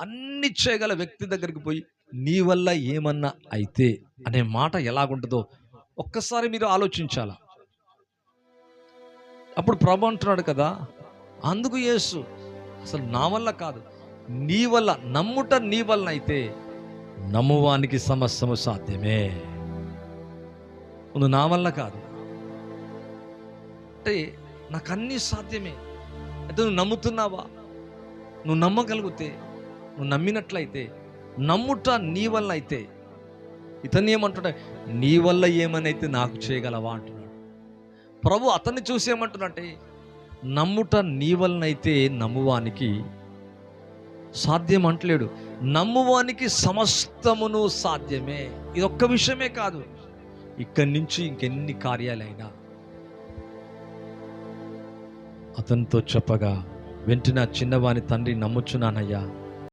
అన్ని చేయగల వ్యక్తి దగ్గరికి పోయి నీ వల్ల ఏమన్నా అయితే అనే మాట ఎలాగుంటుందో ఒక్కసారి మీరు ఆలోచించాలా. అప్పుడు ప్రభు అంటున్నాడు కదా అందుకు యేసు అసలు నా వల్ల కాదు నీ వల్ల నమ్ముట నీ వలన అయితే నమ్మువానికి సమస్యము సాధ్యమే. నువ్వు నా వల్ల కాదు. అంటే నాకు అన్నీ సాధ్యమే. అయితే నువ్వు నమ్ముతున్నావా? నువ్వు నమ్మగలిగితే నువ్వు నమ్మినట్లయితే నమ్ముట నీ వల్ల అయితే ఇతన్ని ఏమంటున్నా నీ వల్ల ఏమనైతే నాకు చేయగలవా అంటున్నాడు. ప్రభు అతన్ని చూసి ఏమంటున్నట్టే నమ్ముట నీ వలనైతే నమ్మువానికి సాధ్యం అంటలేడు నమ్మువానికి సమస్తమును సాధ్యమే. ఇది ఒక్క విషయమే కాదు. ఇక్కడి నుంచి ఇంకెన్ని కార్యాలైనా అతనితో చెప్పగా వెంటనే ఆ చిన్నవాని తండ్రి నమ్ముచున్నానయ్యా.